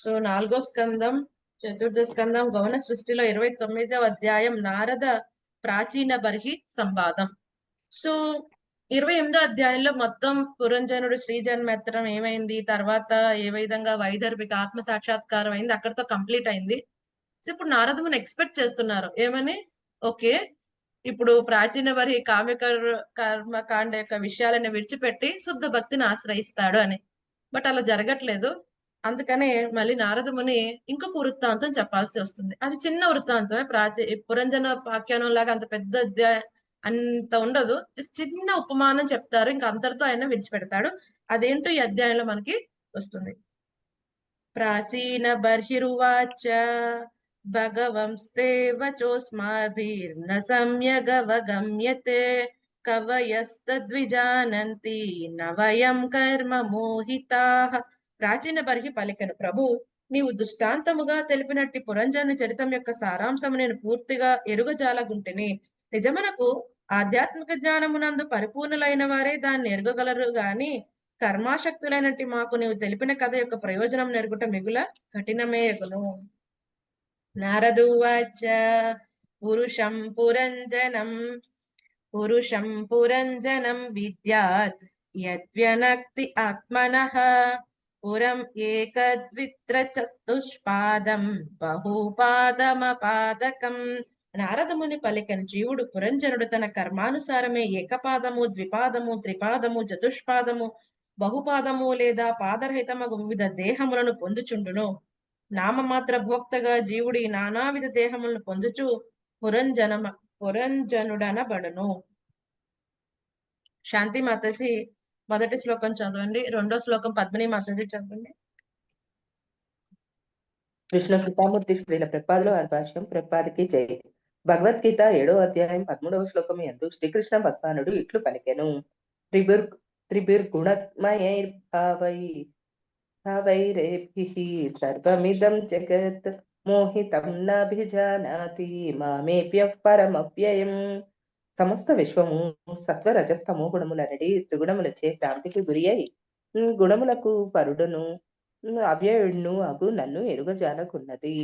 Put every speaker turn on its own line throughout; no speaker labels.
So నాలుగో స్కందం చతుర్థ స్కందం గౌణ సృష్టిలో ఇరవై తొమ్మిదవ అధ్యాయం నారద ప్రాచీన బర్హి సంవాదం. సో ఇరవై ఎనిమిదో అధ్యాయంలో మొత్తం పురంజనుడు శ్రీజన్మెత్తడం ఏమైంది? తర్వాత ఏ విధంగా వైదర్భిక ఆత్మ సాక్షాత్కారం అయింది? అక్కడితో కంప్లీట్ అయింది. సో ఇప్పుడు నారదముని ఎక్స్పెక్ట్ చేస్తున్నారు. ఏమని? ఓకే ఇప్పుడు ప్రాచీన వరి కామ్య కర్మకాండ యొక్క విషయాలను విడిచిపెట్టి శుద్ధ భక్తిని ఆశ్రయిస్తాడు అని. బట్ అలా జరగట్లేదు. అందుకనే మళ్ళీ నారదముని ఇంకొక వృత్తాంతం చెప్పాల్సి వస్తుంది. అది చిన్న వృత్తాంతమే ప్రాచీ పురంజన పాఖ్యానం లాగా అంత పెద్ద అధ్యాయ- అంత ఉండదు. జస్ట్ చిన్న ఉపమానం చెప్తారు. ఇంకా అంతటితో ఆయన విడిచిపెడతాడు. అదేంటో ఈ అధ్యాయంలో మనకి వస్తుంది. ప్రాచీన బర్హిరువాచ భగవంస్తే వచోస్మాభిర్న సమ్యగవగమ్యతే కవయస్తద్విజానంతి న కర్మ మోహితాః ప్రాచీన బర్హి పలికెను. ప్రభు నీవు దృష్టాంతముగా తెలిపినట్టి పురంజన చరితం యొక్క సారాంశము నేను పూర్తిగా ఎరుగజాలగుంటిని. నిజమునకు ఆధ్యాత్మిక జ్ఞానమునందు పరిపూర్ణులైన వారే దాన్ని ఎరగగలరు గాని కర్మాశక్తులైనట్టి మాకు నీవు తెలిపిన కథ యొక్క ప్రయోజనం నెరుగుట మిగుల కఠినమే ఎగును నారదువాచ పురుషం పురంజనం పురుషం పురంజనం విద్యాత్ యద్వ్యనక్తి ఆత్మన. పురం ఏకద్విత్ర చతుష్పాదం బహుపాదమపాదకం నారదముని పలికన్ జీవుడు పురంజనుడు తన కర్మానుసారమే ఏకపాదము ద్విపాదము త్రిపాదము చతుష్పాదము బహుపాదము లేదా పాదరహితమగు వివిధ దేహములను పొందుచుండును నామమాత్ర భోక్తగా జీవుడి నానావిధ దేహములను పొందుచు పురంజనమ పురంజనుడనబడును శాంతి మాతజీ మొదటి శ్లోకం చదవండి. రెండో శ్లోకం పద్మిని మాతజీ చదవండి
కృష్ణ కృపామూర్తి స్త్రీల ప్రపాదలో అర్భాష్యం ప్రపాదికి జై. భగవద్గీత ఏడో అధ్యాయం పదమూడవ శ్లోకం ఎందు శ్రీకృష్ణ భగవానుడు ఇట్లు పలికెను. త్రిబుర్ భావై భావైరేభి సర్వమిదం జగత్ మోహితం నాభిజానాతి. మామేభ్యః పరమవ్యయం. సమస్త విశ్వము సత్వ రజస్తమో గుణములనడి త్రిగుణములచే భ్రాంతికి గురి అయి గుణములకు పరుడును అవ్యయుడును అగు నన్ను ఎరుగజాలకున్నది.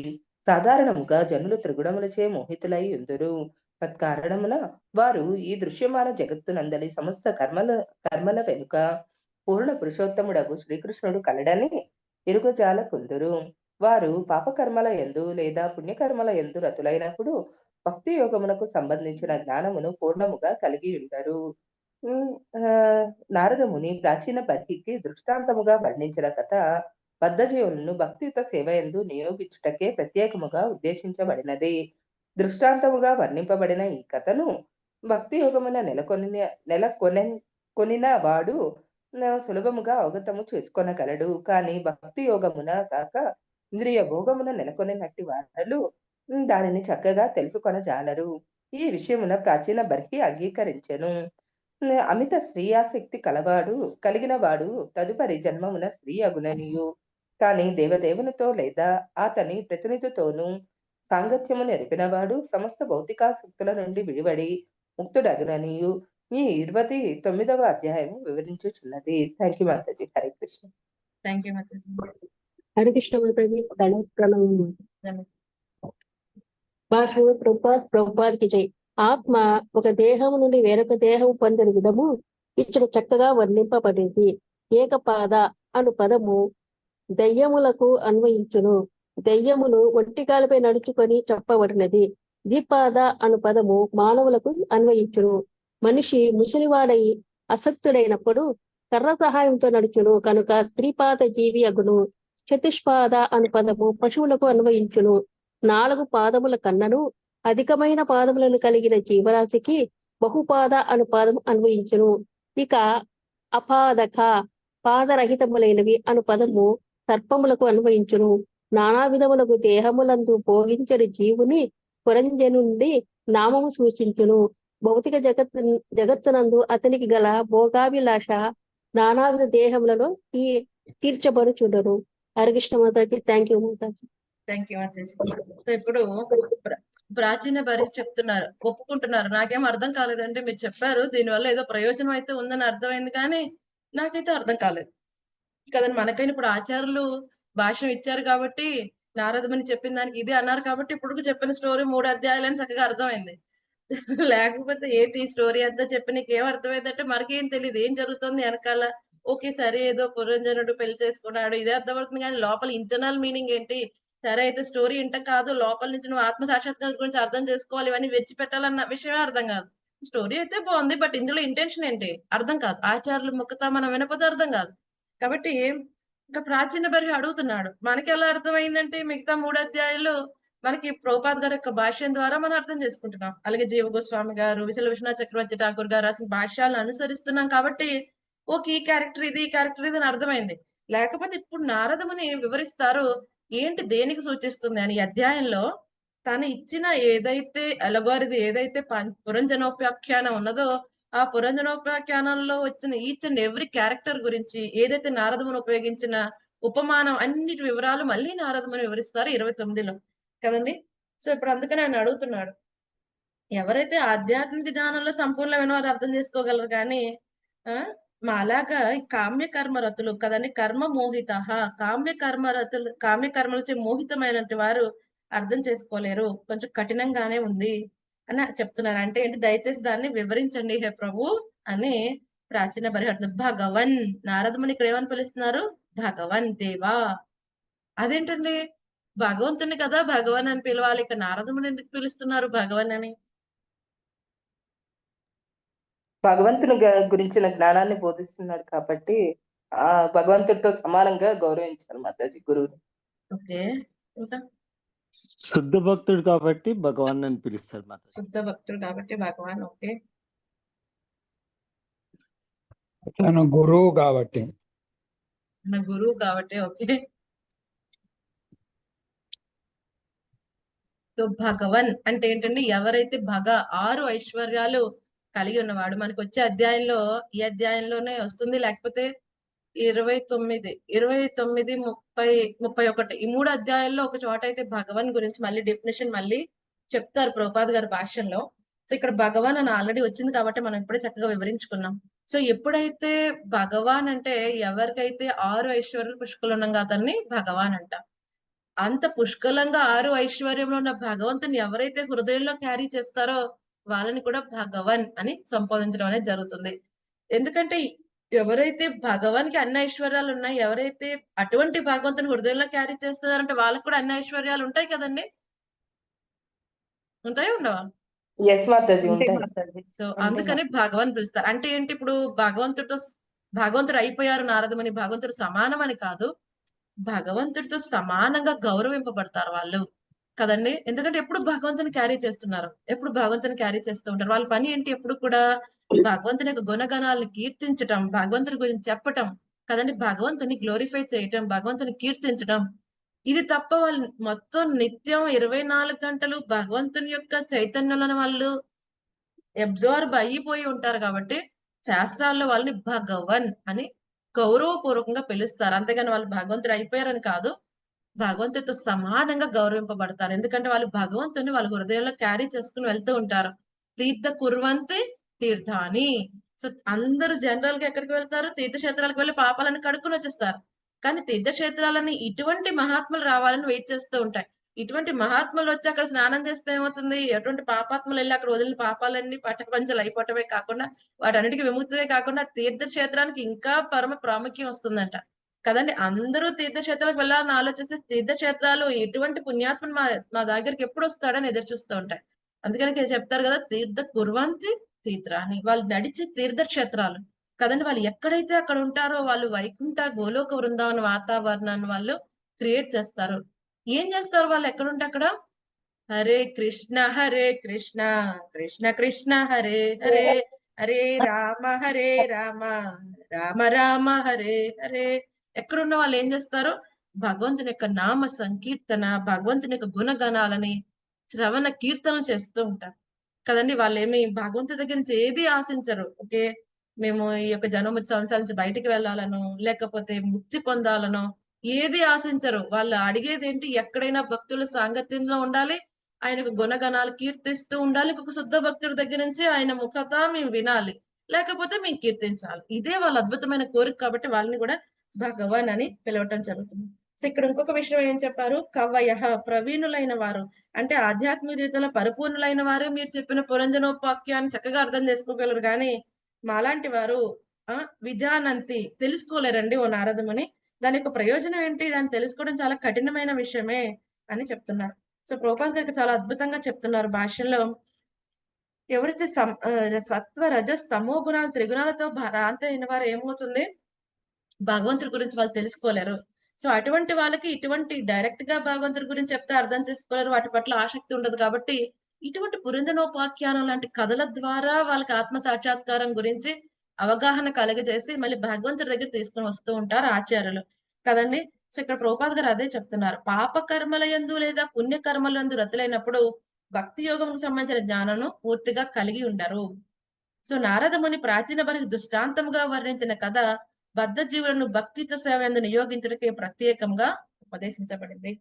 సాధారణముగా జనులు త్రిగుణములచే మోహితులై ఉందురు. తత్కారణమున వారు ఈ దృశ్యమాన జగత్తునందలి సమస్త కర్మల కర్మల వెనుక పూర్ణ పురుషోత్తముడగు శ్రీకృష్ణుడు కలడని ఎరుగజాలకుందురు. వారు పాపకర్మల ఎందు లేదా పుణ్యకర్మల ఎందు రతులైనప్పుడు భక్తి యోగమునకు సంబంధించిన జ్ఞానమును పూర్ణముగా కలిగి ఉంటారు. నారదముని ప్రాచీన బర్హికి దృష్టాంతముగా వర్ణించిన కథ బద్ధజీవులను భక్తియుత సేవ ఎందు నియోగించుటకే ప్రత్యేకముగా ఉద్దేశించబడినది. దృష్టాంతముగా వర్ణింపబడిన ఈ కథను భక్తి యోగమున నెలకొని నెలకొన కొనిన వాడు సులభముగా అవగతము చేసుకొనగలడు. కానీ భక్తి యోగమున కాక ఇంద్రియ భోగమున నెలకొనినట్టి వారు దానిని చక్కగా తెలుసుకొనజాలరు. ఈ విషయమున ప్రాచీన బర్హి అంగీకరించెను. అమిత స్త్రీయాసక్తి కలవాడు కలిగిన వాడు తదుపరి జన్మమున స్త్రీ అగుననియు. కానీ దేవదేవునితో లేదా అతని ప్రతినిధితోనూ సాంగత్యము నెరిపినవాడు సమస్త భౌతికాసక్తుల నుండి విడివడి ముక్తుడగుననియు. ఈ ఇరవై తొమ్మిదవ అధ్యాయము వివరించుచున్నది. థ్యాంక్ యూ మాతాజీ. హరే కృష్ణ
థ్యాంక్ యూ మాతాజీ.
హరికృష్ణ మాతాజీ. భాషలు ప్రభుపాద్ ప్రభుపాద్కి ఆత్మ ఒక దేహము నుండి వేరొక దేహము పొందిన విధము ఇక్కడ చక్కగా వర్ణింపబడింది. ఏకపాద అను పదము దయ్యములకు అన్వయించును. దయ్యములు ఒంటికాలపై నడుచుకొని చెప్పబడినది ద్విపాద అను పదము మానవులకు అన్వయించును. మనిషి ముసలివాడై అసక్తుడైనప్పుడు కర్ర సహాయంతో నడుచును. కనుక త్రిపాద జీవి అగును. చతుష్పాద అను పదము పశువులకు అన్వయించును. నాలుగు పాదముల కన్నను అధికమైన పాదములను కలిగిన జీవరాశికి బహుపాద అను పాదము అన్వయించును. ఇక అపాదక పాదరహితములైనవి అను పదము సర్పములకు అన్వయించును. నానా విధములకు దేహములందు భోగించడు జీవుని పురంజనుండి నామము సూచించును. భౌతిక జగత్తు జగత్తునందు అతనికి గల భోగాభిలాష నానావిధ దేహములలో ఈ తీర్చబడుచుండను. హరికృష్ణ మాతాజీ. థ్యాంక్ యూ మాతాజీ.
థ్యాంక్ యూ మాతాజీ సో ఇప్పుడు ప్రాచీన భార్య చెప్తున్నారు ఒప్పుకుంటున్నారు. నాకేం అర్థం కాలేదంటే మీరు చెప్పారు. దీనివల్ల ఏదో ప్రయోజనం అయితే ఉందని అర్థమైంది కానీ నాకైతే అర్థం కాలేదు. కదండి మనకైనా ఇప్పుడు ఆచార్యులు భాష్యం ఇచ్చారు కాబట్టి నారదమని చెప్పిన దానికి ఇది అన్నారు కాబట్టి ఇప్పుడు చెప్పిన స్టోరీ మూడు అధ్యాయాలని చక్కగా అర్థమైంది. లేకపోతే ఏంటి స్టోరీ అంతా చెప్పి నీకు అర్థమైందంటే మనకేం తెలియదు ఏం జరుగుతుంది వెనకాల? ఓకే సరే ఏదో పురంజనుడు పెళ్ళి చేసుకున్నాడు ఇదే అర్థమవుతుంది కానీ లోపల ఇంటర్నల్ మీనింగ్ ఏంటి? సరే అయితే స్టోరీ ఇంట కాదు. లోపల నుంచి నువ్వు ఆత్మ సాక్షాత్కారం గురించి అర్థం చేసుకోవాలి ఇవన్నీ విడిచిపెట్టాలన్న విషయమే అర్థం కాదు. స్టోరీ అయితే బాగుంది బట్ ఇందులో ఇంటెన్షన్ ఏంటి? అర్థం కాదు. ఆచార్యులు ముఖత మనం వినపోతే అర్థం కాదు. కాబట్టి ఇంకా ప్రాచీన బరి అడుగుతున్నాడు. మనకి ఎలా అర్థమైందంటే మిగతా మూడు అధ్యాయులు మనకి ప్రోపాద్ గారి యొక్క భాష్యం ద్వారా మనం అర్థం చేసుకుంటున్నాం. అలాగే జీవ గోస్వామి గారు విశల విశ్వనాథ్ చక్రవర్తి ఠాకూర్ గారు రాసిన భాష్యాలను అనుసరిస్తున్నాం కాబట్టి ఓకే ఈ క్యారెక్టర్ ఇది ఈ క్యారెక్టర్ ఇది అని అర్థమైంది. లేకపోతే ఇప్పుడు నారదముని వివరిస్తారు. ఏంటి దేనికి సూచిస్తుంది అని అధ్యాయంలో తను ఇచ్చిన ఏదైతే అలగోరిది ఏదైతే పం- పురంజనోపాఖ్యానం ఉన్నదో ఆ పురంజనోపాఖ్యానంలో వచ్చిన ఈచ్ అండ్ ఎవ్రీ క్యారెక్టర్ గురించి ఏదైతే నారదమును ఉపయోగించిన ఉపమానం అన్నిటి వివరాలు మళ్ళీ నారదమని వివరిస్తారు ఇరవై తొమ్మిదిలో. కదండి? సో ఇప్పుడు అందుకని ఆయన అడుగుతున్నాడు. ఎవరైతే ఆధ్యాత్మిక జ్ఞానంలో సంపూర్ణమైన వారు అర్థం చేసుకోగలరు కానీ మా మాలాగా కామ్య కర్మరతులు కదండి. కర్మ మోహిత కామ్య కర్మరతులు కామ్య కర్మలచే మోహితమైనటువంటి వారు అర్థం చేసుకోలేరు. కొంచెం కఠినంగానే ఉంది అని చెప్తున్నారు. అంటే ఏంటి? దయచేసి దాన్ని వివరించండి హే ప్రభు అని ప్రాచీన పరిహార్థం భగవన్ నారదముని ఇక్కడ ఏమని పిలుస్తున్నారు? భగవన్ దేవా. అదేంటండి? భగవంతుని కదా భగవన్ అని పిలవాలి. ఇక నారదముని ఎందుకు పిలుస్తున్నారు భగవన్ అని?
భగవంతుని గురించిన జ్ఞానాన్ని బోధిస్తున్నాడు కాబట్టి ఆ భగవంతుడితో సమానంగా గౌరవించాలి మాతాజీ గురువుని.
శుద్ధ భక్తుడు కాబట్టి భగవాన్ అని పిలుస్తారు మాత
శుద్ధ భక్తుడు కాబట్టి భగవాన్ ఓకే.
తను గురువు కాబట్టి.
నా గురువు కాబట్టి ఓకే. సో భగవన్ అంటే ఏంటంటే ఎవరైతే భగ ఆరు ఐశ్వర్యాలు కలిగి ఉన్నవాడు. మనకు వచ్చే అధ్యాయంలో ఈ అధ్యాయంలోనే వస్తుంది. లేకపోతే ఇరవై తొమ్మిది ఇరవై తొమ్మిది ముప్పై ముప్పై ఒకటి. ఈ మూడు అధ్యాయాల్లో ఒక చోట అయితే భగవాన్ గురించి మళ్ళీ డెఫినేషన్ మళ్ళీ చెప్తారు ప్రభుపాద్ గారి భాషల్లో సో ఇక్కడ భగవాన్ అని ఆల్రెడీ వచ్చింది కాబట్టి మనం ఇప్పుడే చక్కగా వివరించుకున్నాం. సో ఎప్పుడైతే భగవాన్ అంటే ఎవరికైతే ఆరు ఐశ్వర్యాలు పుష్కలంగా అతన్ని? భగవాన్ అంట. అంత పుష్కలంగా ఆరు ఐశ్వర్యంలో ఉన్న భగవంతుని ఎవరైతే హృదయంలో క్యారీ చేస్తారో వాళ్ళని కూడా భగవన్ అని సంబోధించడం అనేది జరుగుతుంది. ఎందుకంటే ఎవరైతే భగవాన్కి అన్ని ఐశ్వర్యాలు ఉన్నాయి ఎవరైతే అటువంటి భగవంతుని హృదయంలో క్యారీ చేస్తున్నారంటే వాళ్ళకి కూడా అన్ని ఐశ్వర్యాలు ఉంటాయి కదండి? ఉంటాయి ఉండవా? సో అందుకని భగవాన్ పిలుస్తారు. అంటే ఏంటి ఇప్పుడు భగవంతుడితో భగవంతుడు అయిపోయారు నారదమని భగవంతుడు సమానం అని కాదు. భగవంతుడితో సమానంగా గౌరవింపబడతారు వాళ్ళు. కదండి? ఎందుకంటే ఎప్పుడు భగవంతుని క్యారీ చేస్తున్నారు. ఎప్పుడు భగవంతుని క్యారీ చేస్తూ ఉంటారు. వాళ్ళ పని ఏంటి? ఎప్పుడు కూడా భగవంతుని యొక్క గుణగణాలను కీర్తించటం భగవంతుని గురించి చెప్పటం కదండి? భగవంతుని గ్లోరిఫై చేయటం భగవంతుని కీర్తించటం. ఇది తప్ప వాళ్ళు మొత్తం నిత్యం ఇరవై నాలుగు గంటలు భగవంతుని యొక్క చైతన్యంలో వాళ్ళు అబ్జార్బ్ అయిపోయి ఉంటారు కాబట్టి శాస్త్రాల్లో వాళ్ళని భగవన్ అని గౌరవపూర్వకంగా పిలుస్తారు. అంతేగాని వాళ్ళు భగవంతుడు అయిపోయారని కాదు. భగవంతుడితో సమానంగా గౌరవింపబడతారు. ఎందుకంటే వాళ్ళు భగవంతుని వాళ్ళ హృదయంలో క్యారీ చేసుకుని వెళ్తూ ఉంటారు. తీర్థ కుర్వంతి తీర్థాని. సో అందరూ జనరల్గా ఎక్కడికి వెళ్తారు? తీర్థక్షేత్రాలకు వెళ్ళి పాపాలను కడుక్కుని వచ్చేస్తారు. కానీ తీర్థక్షేత్రాలని ఇటువంటి మహాత్ములు రావాలని వెయిట్ చేస్తూ ఉంటాయి. ఇటువంటి మహాత్ములు వచ్చి అక్కడ స్నానం చేస్తే ఏమవుతుంది? ఎటువంటి పాపాత్ములు వెళ్ళి అక్కడ వదిలిన పాపాలన్నీ పట్టపంచలు అయిపోవటమే కాకుండా వాటన్నిటికీ విముక్తమే కాకుండా తీర్థక్షేత్రానికి ఇంకా పరమ ప్రాముఖ్యం వస్తుందంట. కదండి? అందరూ తీర్థక్షేత్రాలకు వెళ్ళాలని ఆలోచిస్తే తీర్థక్షేత్రాలు ఎటువంటి పుణ్యాత్మను మా మా దగ్గరికి ఎప్పుడు వస్తాడని ఎదురు చూస్తూ ఉంటాయి అందుకని చెప్తారు కదా తీర్థ కుర్వంతి తీర్థాన్ని వాళ్ళు నడిచే తీర్థక్షేత్రాలు. కదండి? వాళ్ళు ఎక్కడైతే అక్కడ ఉంటారో వాళ్ళు వైకుంఠ గోలోక బృందావన వాతావరణాన్ని వాళ్ళు క్రియేట్ చేస్తారు. ఏం చేస్తారు వాళ్ళు ఎక్కడుంటే అక్కడ? హరే కృష్ణ హరే కృష్ణ కృష్ణ కృష్ణ హరే హరే హరే రామ హరే రామ రామ రామ హరే హరే. ఎక్కడున్న వాళ్ళు ఏం చేస్తారు? భగవంతుని యొక్క నామ సంకీర్తన భగవంతుని యొక్క గుణగణాలని శ్రవణ కీర్తన చేస్తూ ఉంటారు. కదండి వాళ్ళు ఏమి భగవంతుడి దగ్గర నుంచి ఏది ఆశించరు. ఓకే మేము ఈ యొక్క జన్మ సంవత్సరాల నుంచి బయటికి వెళ్ళాలనో లేకపోతే ముక్తి పొందాలనో ఏది ఆశించరు. వాళ్ళు అడిగేది ఏంటి? ఎక్కడైనా భక్తుల సాంగత్యంలో ఉండాలి. ఆయనకు గుణగణాలు కీర్తిస్తూ ఉండాలి. ఒక శుద్ధ భక్తుడి దగ్గర నుంచి ఆయన ముఖత మేము వినాలి. లేకపోతే మేము కీర్తించాలి. ఇదే వాళ్ళ అద్భుతమైన కోరిక కాబట్టి వాళ్ళని కూడా భగవాన్ అని పిలవటం జరుగుతుంది. సో ఇక్కడ ఇంకొక విషయం ఏం చెప్పారు? కవయ ప్రవీణులైన వారు. అంటే ఆధ్యాత్మిక రీతిలో పరిపూర్ణులైన వారు మీరు చెప్పిన పురంజనోపాఖ్యాన్ని చక్కగా అర్థం చేసుకోగలరు. కానీ మాలాంటి వారు ఆ విజానంతి తెలుసుకోలేరండి ఓ నారదముని దాని యొక్క ప్రయోజనం ఏంటి? దాన్ని తెలుసుకోవడం చాలా కఠినమైన విషయమే అని చెప్తున్నారు. సో ప్రోపాస్ గారికి చాలా అద్భుతంగా చెప్తున్నారు భాషలో ఎవరైతే సత్వ రజ తమో గుణాలు త్రిగుణాలతో భ్రాంతి అయిన వారు ఏమవుతుంది? భగవంతుడి గురించి వాళ్ళు తెలుసుకోలేరు. సో అటువంటి వాళ్ళకి ఇటువంటి డైరెక్ట్గా భగవంతుడి గురించి చెప్తే అర్థం చేసుకోలేరు. వాటి పట్ల ఆసక్తి ఉండదు కాబట్టి ఇటువంటి పురంజనోపాఖ్యానం లాంటి కథల ద్వారా వాళ్ళకి ఆత్మ సాక్షాత్కారం గురించి అవగాహన కలుగజేసి మళ్ళీ భగవంతుడి దగ్గర తీసుకొని వస్తూ ఉంటారు ఆచార్యులు. కదండి? సో ఇక్కడ ప్రోపాద్ గారు అదే చెప్తున్నారు. పాప కర్మల యందు లేదా పుణ్య కర్మల యందు రతులైనప్పుడు భక్తి యోగంకు సంబంధించిన జ్ఞానము పూర్తిగా కలిగి ఉండరు. సో నారద ముని ప్రాచీన వారికి దృష్టాంతంగా వర్ణించిన కథ బద్ధ జీవులను భక్తితో సేవ నియోగించడానికి ప్రత్యేకంగా ఉపదేశించబడింది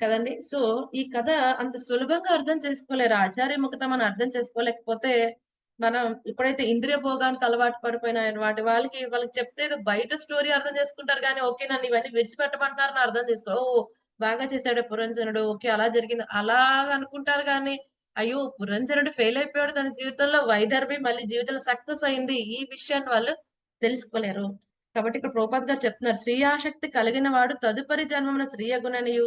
కదండి. సో ఈ కథ అంత సులభంగా అర్థం చేసుకోలేరు ఆచార్య ముఖత మనం అర్థం చేసుకోలేకపోతే మనం ఇప్పుడైతే ఇంద్రియ భోగానికి అలవాటు పడిపోయిన వాటి వాళ్ళకి వాళ్ళకి చెప్తే బయట స్టోరీ అర్థం చేసుకుంటారు కానీ ఓకే నన్ను ఇవన్నీ విడిచిపెట్టమంటారని అని అర్థం చేసుకో ఓ బాగా చేశాడు పురంజనుడు ఓకే అలా జరిగింది అలా అనుకుంటారు కానీ అయ్యో పురంజనుడు ఫెయిల్ అయిపోయాడు తన జీవితంలో వైదర్భి మళ్ళీ జీవితంలో సక్సెస్ అయింది ఈ విషయాన్ని వాళ్ళు తెలుసుకోలేరు. కాబట్టి ఇక్కడ ప్రోపాద్ గారు చెప్తున్నారు స్త్రీ ఆసక్తి కలిగిన వాడు తదుపరి జన్మమున స్త్రీయ గుణనియు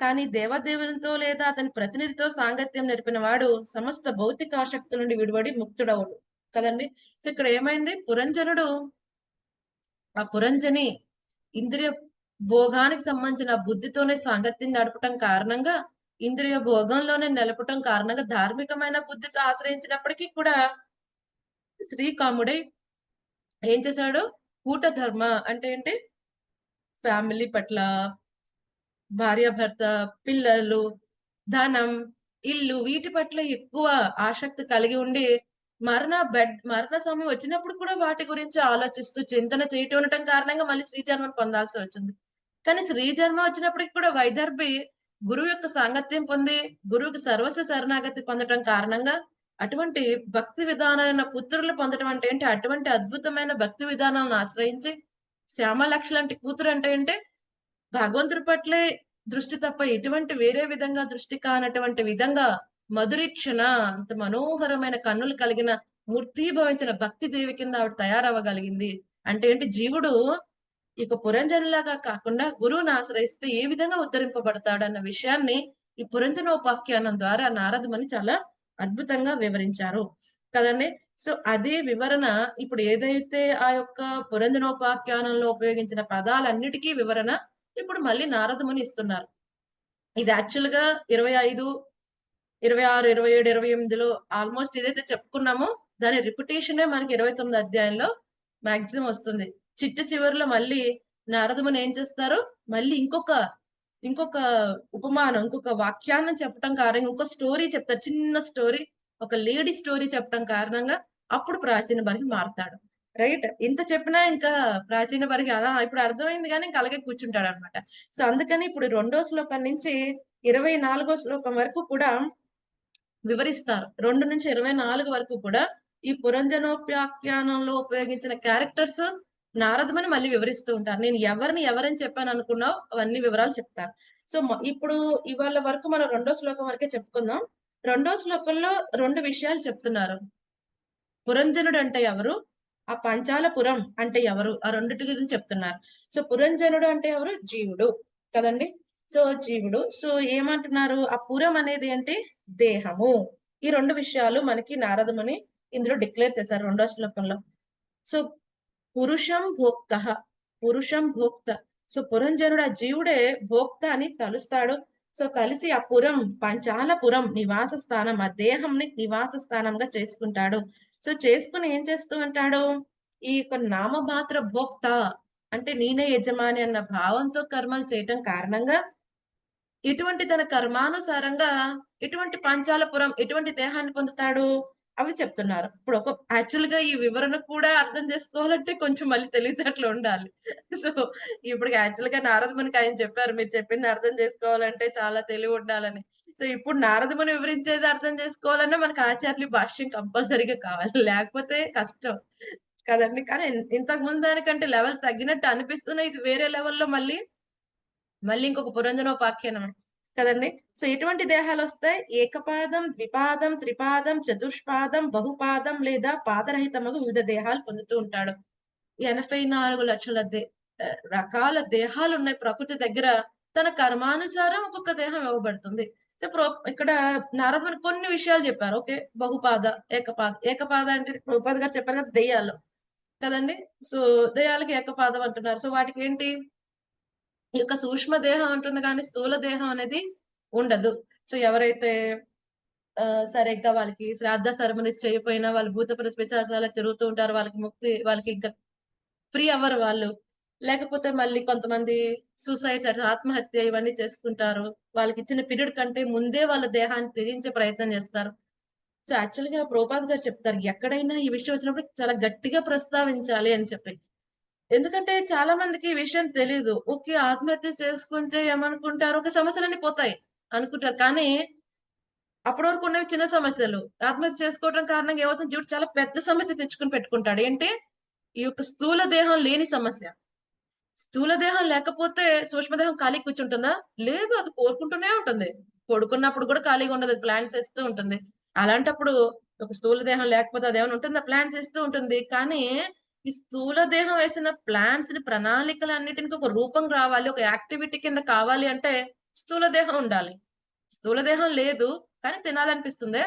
కానీ దేవదేవునితో లేదా అతని ప్రతినిధితో సాంగత్యం నేర్పిన వాడు సమస్త భౌతిక ఆసక్తి నుండి విడిపడి ముక్తుడవుడు. కదండి? సో ఇక్కడ ఏమైంది? పురంజనుడు ఆ పురంజని ఇంద్రియ భోగానికి సంబంధించిన బుద్ధితోనే సాంగత్యం నడపటం కారణంగా ఇంద్రియ భోగంలోనే నిలపటం కారణంగా ధార్మికమైన బుద్ధితో ఆశ్రయించినప్పటికీ కూడా శ్రీకాముడై ఏం చేశాడు? కూట ధర్మ అంటే ఏంటి? ఫ్యామిలీ పట్ల భార్యాభర్త పిల్లలు ధనం ఇల్లు వీటి పట్ల ఎక్కువ ఆసక్తి కలిగి ఉండి మరణ బెడ్ మరణ సమయం వచ్చినప్పుడు కూడా వాటి గురించి ఆలోచిస్తూ చింతన చేయటం ఉండటం కారణంగా మళ్ళీ శ్రీజన్మను పొందాల్సి వచ్చింది. కానీ శ్రీ జన్మ వచ్చినప్పటికి కూడా వైదర్భి గురువు యొక్క సాంగత్యం పొంది గురువుకి సర్వస్వ శరణాగతి పొందటం కారణంగా అటువంటి భక్తి విధానాలైన పుత్రులు పొందడం అంటే ఏంటి? అటువంటి అద్భుతమైన భక్తి విధానాలను ఆశ్రయించి శ్యామలక్ష లాంటి కూతురు అంటే ఏంటి? భగవంతుడి పట్లే దృష్టి తప్ప ఎటువంటి వేరే విధంగా దృష్టి కానటువంటి విధంగా మధురీక్షణ అంత మనోహరమైన కన్నులు కలిగిన మూర్తిభవించిన భక్తి దేవి కింద ఆవిడ తయారవ్వగలిగింది. అంటే ఏంటి? జీవుడు ఇక పురంజనులాగా కాకుండా గురువుని ఆశ్రయిస్తే ఏ విధంగా ఉద్ధరింపబడతాడు అన్న విషయాన్ని ఈ పురంజనోపాఖ్యానం ద్వారా నారదమని చాలా అద్భుతంగా వివరించారు. కదండి? సో అదే వివరణ ఇప్పుడు ఏదైతే ఆ యొక్క పురంజనోపాఖ్యానంలో ఉపయోగించిన పదాలన్నిటికీ వివరణ ఇప్పుడు మళ్ళీ నారదముని ఇస్తున్నారు. ఇది యాక్చువల్గా ఇరవై ఐదు ఇరవై ఆరు ఇరవై ఏడు ఇరవై ఎనిమిదిలో ఆల్మోస్ట్ ఏదైతే చెప్పుకున్నామో దాని రిపిటేషనే మనకి ఇరవై తొమ్మిది అధ్యాయంలో మాక్సిమం వస్తుంది. చిట్ట చివరిలో మళ్ళీ నారదముని ఏం చేస్తారు? మళ్ళీ ఇంకొక ఇంకొక ఉపమానం ఇంకొక వాక్యాన్ని చెప్పడం కారణంగా ఇంకొక స్టోరీ చెప్తారు. చిన్న స్టోరీ ఒక లేడీ స్టోరీ చెప్పడం కారణంగా అప్పుడు ప్రాచీన బరికి మారుతాడు. రైట్ ఇంత చెప్పినా ఇంకా ప్రాచీన బరికి అలా ఇప్పుడు అర్థమైంది కానీ ఇంకా అలాగే కూర్చుంటాడు అనమాట సో అందుకని ఇప్పుడు రెండో శ్లోకం నుంచి ఇరవై నాలుగో శ్లోకం వరకు కూడా వివరిస్తారు. రెండు నుంచి ఇరవై నాలుగు వరకు కూడా ఈ పురంజనోప్యాఖ్యానంలో ఉపయోగించిన క్యారెక్టర్స్ నారదమని మళ్ళీ వివరిస్తూ ఉంటారు. నేను ఎవరిని ఎవరని చెప్పాను అనుకున్నావు అవన్నీ వివరాలు చెప్తారు. సో ఇప్పుడు ఇవాళ వరకు మనం రెండో శ్లోకం వరకే చెప్పుకుందాం. రెండో శ్లోకంలో రెండు విషయాలు చెప్తున్నారు. పురంజనుడు అంటే ఎవరు? ఆ పంచాలపురం అంటే ఎవరు? ఆ రెండిటి గురించి చెప్తున్నారు. సో పురంజనుడు అంటే ఎవరు? జీవుడు. కదండి? సో జీవుడు. సో ఏమంటున్నారు? ఆ పురం అనేది అంటే దేహము. ఈ రెండు విషయాలు మనకి నారదముని ఇందులో డిక్లేర్ చేశారు రెండో శ్లోకంలో. సో పురుషం భోక్త పురుషం భోక్త. సో పురంజనుడు ఆ జీవుడే భోక్త అని తలుస్తాడు. సో కలిసి ఆ పురం పంచాలపురం నివాస స్థానం ఆ దేహంని నివాస స్థానంగా చేసుకుంటాడు. సో చేసుకుని ఏం చేస్తూ ఉంటాడు? ఈ యొక్క నామమాత్ర భోక్త అంటే నేనే యజమాని అన్న భావంతో కర్మలు చేయటం కారణంగా ఇటువంటి తన కర్మానుసారంగా ఇటువంటి పంచాలపురం ఇటువంటి దేహాన్ని పొందుతాడు. అవి చెప్తున్నారు. ఇప్పుడు ఒక యాక్చువల్గా ఈ వివరణ కూడా అర్థం చేసుకోవాలంటే కొంచెం మళ్ళీ తెలివితేటలు ఉండాలి. సో ఇప్పుడు యాక్చువల్గా నారదమునికి ఆయన చెప్పారు మీరు చెప్పింది అర్థం చేసుకోవాలంటే చాలా తెలివి ఉండాలని. సో ఇప్పుడు నారదముని వివరించేది అర్థం చేసుకోవాలన్నా మనకి ఆచార్యులు భాష్యం కంపల్సరీగా కావాలి. లేకపోతే కష్టం. కదండి. కానీ ఇంతకు ముందు దానికంటే లెవెల్ తగ్గినట్టు అనిపిస్తున్నా ఇది వేరే లెవెల్లో మళ్ళీ మళ్ళీ ఇంకొక పురంజనోపాఖ్యానం కదండి? సో ఎటువంటి దేహాలు వస్తాయి ఏకపాదం ద్విపాదం త్రిపాదం చతుష్పాదం బహుపాదం లేదా పాదరహితముకు వివిధ దేహాలు పొందుతూ ఉంటాడు. ఎనభై నాలుగు లక్షల దే రకాల దేహాలు ఉన్నాయి ప్రకృతి దగ్గర. తన కర్మానుసారం ఒక్కొక్క దేహం ఇవ్వబడుతుంది. సో ప్రో- ఇక్కడ నారద కొన్ని విషయాలు చెప్పారు. ఓకే? బహుపాద ఏకపాద ఏకపాద అంటే ప్రభుపాద గారు చెప్పారు కదా దెయ్యాలు. కదండి? సో దెయ్యాలకి ఏకపాదం అంటున్నారు. సో వాటికి ఏంటి? ఈ యొక్క సూక్ష్మ దేహం ఉంటుంది కానీ స్థూల దేహం అనేది ఉండదు. సో ఎవరైతే ఆ, సరిగ్గా వాళ్ళకి శ్రాద్ధ సెరమనీస్ చేయకపోయినా వాళ్ళు భూత ప్రస్పిచాసాల తిరుగుతూ ఉంటారు వాళ్ళకి ముక్తి వాళ్ళకి ఇంకా ఫ్రీ అవ్వరు వాళ్ళు. లేకపోతే మళ్ళీ కొంతమంది సూసైడ్స్ అట్లా ఆత్మహత్య ఇవన్నీ చేసుకుంటారు. వాళ్ళకి ఇచ్చిన పీరియడ్ కంటే ముందే వాళ్ళ దేహాన్ని త్యజించే ప్రయత్నం చేస్తారు. సో యాక్చువల్గా ప్రోపాద్ గారు చెప్తారు ఎక్కడైనా ఈ విషయం వచ్చినప్పుడు చాలా గట్టిగా ప్రస్తావించాలి అని చెప్పి. ఎందుకంటే చాలా మందికి ఈ విషయం తెలీదు. ఓకే ఆత్మహత్య చేసుకుంటే ఏమనుకుంటారు? ఒక సమస్యలన్నీ పోతాయి అనుకుంటారు. కానీ అప్పటి వరకు ఉన్నవి చిన్న సమస్యలు. ఆత్మహత్య చేసుకోవడం కారణంగా ఏమవుతుంది? జీవుడు చాలా పెద్ద సమస్య తెచ్చుకుని పెట్టుకుంటాడు. ఏంటి? ఈ యొక్క స్థూల దేహం లేని సమస్య. స్థూల దేహం లేకపోతే సూక్ష్మదేహం ఖాళీ కూర్చుంటుందా? లేదు. అది కోరుకుంటూనే ఉంటుంది. పడుకున్నప్పుడు కూడా ఖాళీగా ఉండదు. ప్లాన్స్ వేస్తూ ఉంటుంది. అలాంటప్పుడు ఒక స్థూల దేహం లేకపోతే అదేమైనా ఉంటుందా? ప్లాన్స్ వేస్తూ ఉంటుంది. కానీ ఈ స్థూల దేహం వేసిన ప్లాన్స్ని ప్రణాళికలు అన్నిటికీ ఒక రూపం రావాలి ఒక యాక్టివిటీ కింద కావాలి అంటే స్థూల దేహం ఉండాలి. స్థూల దేహం లేదు కానీ తినాలనిపిస్తుందే?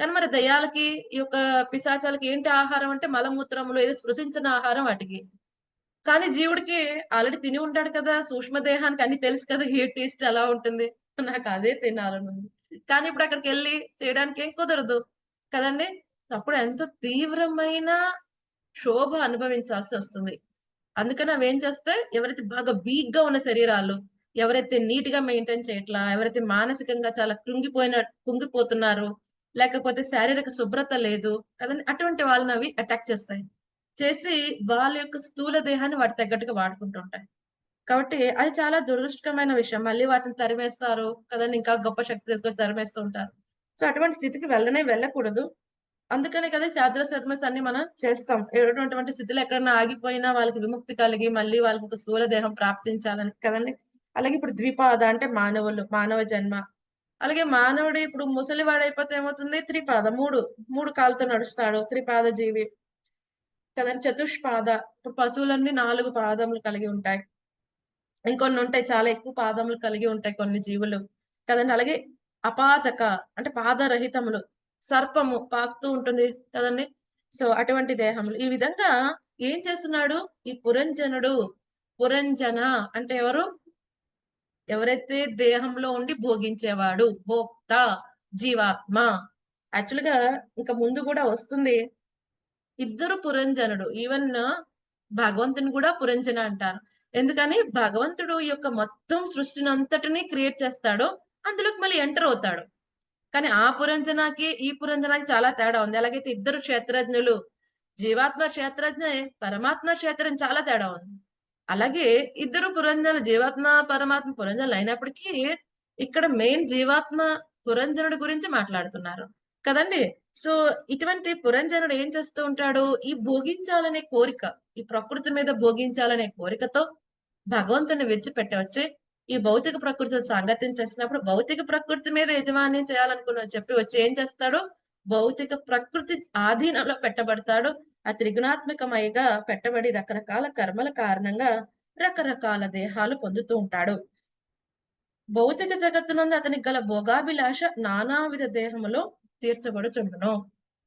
కానీ మరి దయ్యాలకి ఈ యొక్క పిశాచాలకి ఏంటి ఆహారం అంటే మలమూత్రములు ఏదో స్పృశించిన ఆహారం వాటికి. కానీ జీవుడికి ఆల్రెడీ తిని ఉంటాడు కదా సూక్ష్మ దేహానికి అన్ని తెలుసు కదా ఏ టేస్ట్ ఎలా ఉంటుంది. నాకు అదే తినాలనుంది కానీ ఇప్పుడు అక్కడికి వెళ్ళి చేయడానికి ఏం కుదరదు కదండి? అప్పుడు ఎంతో తీవ్రమైన క్షోభ అనుభవించాల్సి వస్తుంది. అందుకని అవి ఏం చేస్తే ఎవరైతే బాగా వీక్గా ఉన్న శరీరాలు ఎవరైతే నీట్గా మెయింటైన్ చేయట్లా ఎవరైతే మానసికంగా చాలా కృంగిపోయిన కుంగిపోతున్నారు లేకపోతే శారీరక శుభ్రత లేదు కదండి అటువంటి వాళ్ళని అవి అటాక్ చేస్తాయి. చేసి వాళ్ళ యొక్క స్థూల దేహాన్ని వాటి తగ్గట్టుగా వాడుకుంటుంటాయి కాబట్టి అది చాలా దురదృష్టకరమైన విషయం. మళ్ళీ వాటిని తరిమేస్తారు కదండి ఇంకా గొప్ప శక్తి తీసుకొని తరిమేస్తూ ఉంటారు. సో అటువంటి స్థితికి వెళ్ళనే వెళ్ళకూడదు. అందుకనే కదా శాద్ర సర్మస్ అన్ని మనం చేస్తాం. ఎటువంటి స్థితిలో ఎక్కడన్నా ఆగిపోయినా వాళ్ళకి విముక్తి కలిగి మళ్ళీ వాళ్ళకి ఒక స్థూల దేహం ప్రాప్తించాలని కదండి. అలాగే ఇప్పుడు ద్విపాద అంటే మానవులు మానవ జన్మ. అలాగే మానవుడు ఇప్పుడు ముసలివాడు అయిపోతే ఏమవుతుంది? త్రిపాద మూడు మూడు కాళ్ళతో నడుస్తాడు త్రిపాద జీవి. కదండి చతుష్పాద. ఇప్పుడు పశువులన్నీ నాలుగు పాదములు కలిగి ఉంటాయి. ఇంకొన్ని ఉంటాయి చాలా ఎక్కువ పాదములు కలిగి ఉంటాయి కొన్ని జీవులు. కదండి అలాగే అపాతక అంటే పాదరహితములు. సర్పము పాకుతూ ఉంటుంది కదండి. సో అటువంటి దేహములు. ఈ విధంగా ఏం చేస్తున్నాడు? ఈ పురంజనుడు పురంజన అంటే ఎవరు? ఎవరైతే దేహంలో ఉండి భోగించేవాడు? భోక్త జీవాత్మ. యాక్చువల్గా ఇంకా ముందు కూడా వస్తుంది. ఇద్దరు పురంజనుడు. ఈవెన్ భగవంతుని కూడా పురంజన అంటారు. ఎందుకని? భగవంతుడు యొక్క మొత్తం సృష్టిని అంతటిని క్రియేట్ చేస్తాడు. అందులోకి మళ్ళీ ఎంటర్ అవుతాడు. కానీ ఆ పురంజనాకి ఈ పురంజనాకి చాలా తేడా ఉంది. అలాగైతే ఇద్దరు క్షేత్రజ్ఞులు జీవాత్మ క్షేత్రజ్ఞ పరమాత్మ క్షేత్రం చాలా తేడా ఉంది. అలాగే ఇద్దరు పురంజన జీవాత్మ పరమాత్మ పురంజనులు అయినప్పటికీ ఇక్కడ మెయిన్ జీవాత్మ పురంజనుడి గురించి మాట్లాడుతున్నారు. కదండి? సో ఇటువంటి పురంజనుడు ఏం చేస్తూ ఉంటాడు? ఈ భోగించాలనే కోరిక ఈ ప్రకృతి మీద భోగించాలనే కోరికతో భగవంతుని విడిచిపెట్టవచ్చి. ఈ భౌతిక ప్రకృతితో సంగతిని చేసినప్పుడు భౌతిక ప్రకృతి మీద యజమాన్యం చేయాలనుకున్న చెప్పి వచ్చి ఏం చేస్తాడు? భౌతిక ప్రకృతి ఆధీనంలో పెట్టబడతాడు. ఆ త్రిగుణాత్మకమయగా పెట్టబడి రకరకాల కర్మల కారణంగా రకరకాల దేహాలు పొందుతూ ఉంటాడు. భౌతిక జగత్తునందు అతనికి గల భోగాభిలాష నానావిధ దేహములో తీర్చబడుచుండును.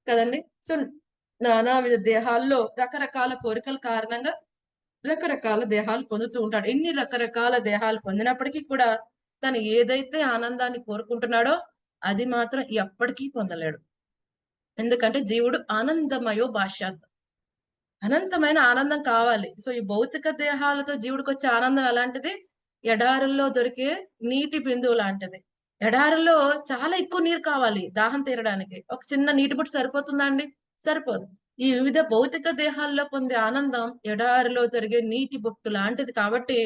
కదండి? సో నానావిధ దేహాల్లో రకరకాల కోరికల కారణంగా రకరకాల దేహాలు పొందుతూ ఉంటాడు. ఎన్ని రకరకాల దేహాలు పొందినప్పటికీ కూడా తను ఏదైతే ఆనందాన్ని కోరుకుంటున్నాడో అది మాత్రం ఎప్పటికీ పొందలేడు. ఎందుకంటే జీవుడు ఆనందమయో భాష్యార్థం. అనంతమైన ఆనందం కావాలి. సో ఈ భౌతిక దేహాలతో జీవుడికి వచ్చే ఆనందం ఎలాంటిది? ఎడారుల్లో దొరికే నీటి బిందువు లాంటిది. ఎడారుల్లో చాలా ఎక్కువ నీరు కావాలి. దాహం తీరడానికి. ఒక చిన్న నీటి బుట్టు సరిపోతుందా అండి? సరిపోదు. ఈ వివిధ భౌతిక దేహాల్లో పొందే ఆనందం ఎడారిలో దొరికే నీటి బొట్టు లాంటిది కాబట్టి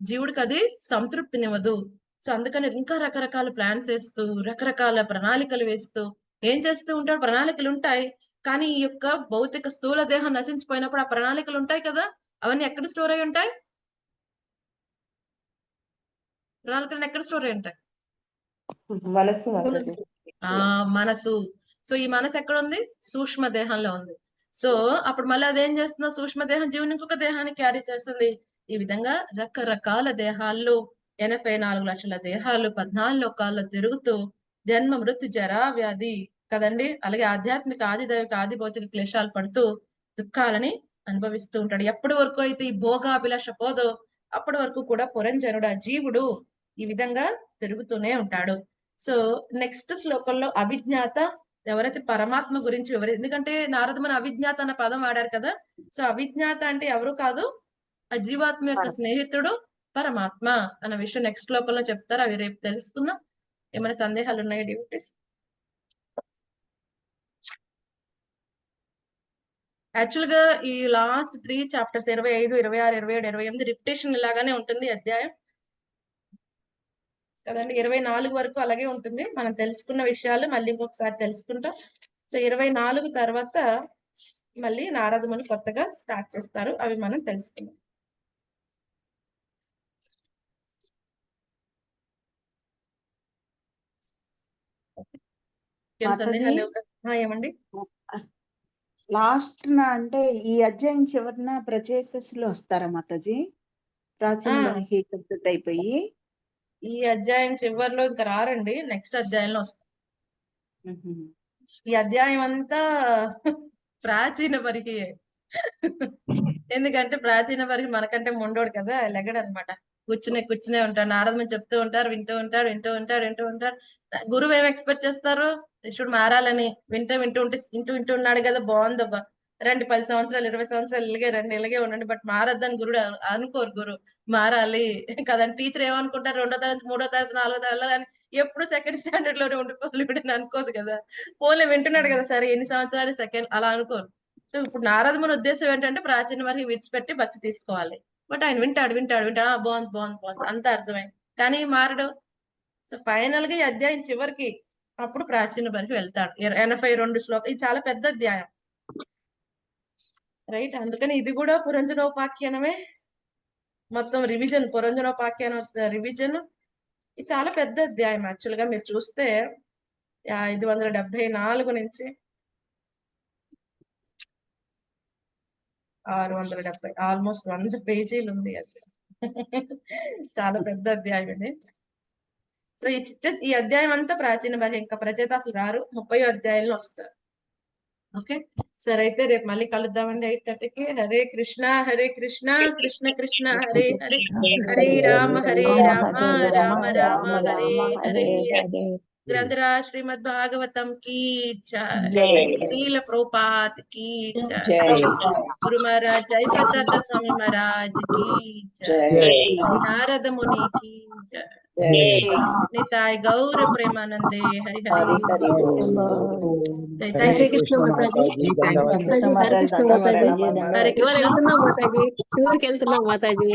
జీవుడికి అది సంతృప్తినివ్వదు. సో అందుకని ఇంకా రకరకాల ప్లాన్స్ వేస్తూ రకరకాల ప్రణాళికలు వేస్తూ ఏం చేస్తూ ఉంటాడు? ప్రణాళికలు ఉంటాయి. కానీ ఈ యొక్క భౌతిక స్థూల దేహం నశించిపోయినప్పుడు ఆ ప్రణాళికలు ఉంటాయి కదా? అవన్నీ ఎక్కడ స్టోర్ అయి ఉంటాయి? ప్రణాళికలు ఎక్కడ స్టోర్ అయి ఉంటాయి? ఆ మనసు సో ఈ మనసు ఎక్కడ ఉంది సూక్ష్మ దేహంలో ఉంది. సో అప్పుడు మళ్ళీ అదేం చేస్తుందో? సూక్ష్మ దేహం జీవుని ఇంకొక దేహాన్ని క్యారీ చేస్తుంది. ఈ విధంగా రకరకాల దేహాల్లో ఎనభై నాలుగు లక్షల దేహాలు పద్నాలుగు లోకాల్లో తిరుగుతూ జన్మ మృత్యు జరా వ్యాధి కదండి? అలాగే ఆధ్యాత్మిక ఆది దైవిక ఆది భౌతిక క్లేశాలు పడుతూ దుఃఖాలని అనుభవిస్తూ ఉంటాడు. ఎప్పటి వరకు అయితే ఈ భోగాభిలాష పోదో అప్పటి వరకు కూడా పురంజనుడు ఆ జీవుడు ఈ విధంగా తిరుగుతూనే ఉంటాడు. సో నెక్స్ట్ శ్లోకంలో అభిజ్ఞాత ఎవరైతే పరమాత్మ గురించి ఎవరు ఎందుకంటే నారద మన అవిజ్ఞాత అన్న పదం వాడారు కదా సో అవిజ్ఞాత అంటే ఎవరు కాదు? ఆ జీవాత్మ యొక్క స్నేహితుడు పరమాత్మ అన్న విషయం నెక్స్ట్ శ్లోకంలో చెప్తారు అవి రేపు తెలుసుకుందాం. ఏమైనా సందేహాలు ఉన్నాయా డ్యూటీస్ యాక్చువల్గా ఈ లాస్ట్ త్రీ చాప్టర్స్ ఇరవై ఐదు ఇరవై ఆరు ఇరవై ఏడు ఇరవై ఎనిమిది రిపిటేషన్ ఇలాగానే ఉంటుంది అధ్యాయం. కదండి? ఇరవై నాలుగు వరకు అలాగే ఉంటుంది. మనం తెలుసుకున్న విషయాలు మళ్ళీ ఇంకొకసారి తెలుసుకుంటాం. సో ఇరవై నాలుగు తర్వాత మళ్ళీ నారదముని కొత్తగా స్టార్ట్ చేస్తారు. అవి మనం తెలుసుకుందాం. ఏమండి?
లాస్ట్ నా అంటే ఈ అధ్యాయం చివరిన ప్రచేతస్సులు వస్తారా మాతాజీ? ప్రాచీన అయిపోయి
ఈ అధ్యాయం చివరిలో ఇంకా రారండి. నెక్స్ట్ అధ్యాయంలో వస్తారు ఈ అధ్యాయం అంతా ప్రాచీన పరిగి ఎందుకంటే ప్రాచీన పరిగి మనకంటే మొండోడు కదా లెగడు అనమాట కూర్చునే కూర్చునే ఉంటాడు నారదమని చెప్తూ ఉంటారు వింటూ ఉంటాడు వింటూ ఉంటాడు వింటూ ఉంటాడు. గురువు ఏం ఎక్స్పెక్ట్ చేస్తారు? శిష్యుడు మారాలని వింటూ వింటూ ఉంటే వింటూ వింటూ ఉన్నాడు కదా బాగుందబ్బా. రండి పది సంవత్సరాలు ఇరవై సంవత్సరాలు ఇలాగే రండి ఇలాగే ఉండండి. బట్ మారద్దని గురుడు అనుకోరు గురు. మారాలి. కదండి టీచర్ ఏమనుకుంటారు? రెండో తరగతి మూడో తరగతి నాలుగో తరగతి కానీ ఎప్పుడు సెకండ్ స్టాండర్డ్లోనే ఉండిపోవాలి వీడని అనుకోదు కదా. పోలే వింటున్నాడు కదా సరే ఎన్ని సంవత్సరాలు సెకండ్ అలా అనుకోరు. ఇప్పుడు నారద మన ఉద్దేశం ఏంటంటే ప్రాచీన వారికి విడిచిపెట్టి భక్తి తీసుకోవాలి. బట్ ఆయన వింటాడు వింటాడు వింటాడు. బాగుంది బాగుంది బాగుంది. అంత అర్థమైంది. కానీ మారడు. సో ఫైనల్గా ఈ అధ్యాయం చివరికి అప్పుడు ప్రాచీన వారికి వెళ్తాడు. ఎనభై రెండు శ్లోకం ఇది చాలా పెద్ద అధ్యాయం. రైట్ అందుకని ఇది కూడా పురంజనోపాఖ్యానమే. మొత్తం రివిజన్ పురంజనోపాఖ్యానం రివిజన్ ఇది చాలా పెద్ద అధ్యాయం యాక్చువల్గా మీరు చూస్తే ఐదు వందల డెబ్బై నాలుగు నుంచి ఆరు వందల డెబ్బై ఆల్మోస్ట్ వంద పేజీలు ఉంది అసలు చాలా పెద్ద అధ్యాయం ఇది. సో ఈ చిట్ట ఈ అధ్యాయం అంతా ప్రాచీన బలి ఇంకా ప్రజేత అసలు రారు. ముప్పై అధ్యాయంలో వస్తారు. ఓకే సరే అయితే రేపు మళ్ళీ కలుద్దామండి ఎయిట్ థర్టీకి హరే కృష్ణ హరే కృష్ణ కృష్ణ కృష్ణ హరే హరే హరే రామ హరే రామ రామ రామ హరే హరే ग्रंथरा श्रीमद भागवतम की नील प्रोपात की गुरु महाराज जय स्वामी महाराज की नारद मुनि की निताय गौर प्रेमानंदे हरि हरि। थैंक यू
कृष्ण हरे कृष्ण माताजी। शिवर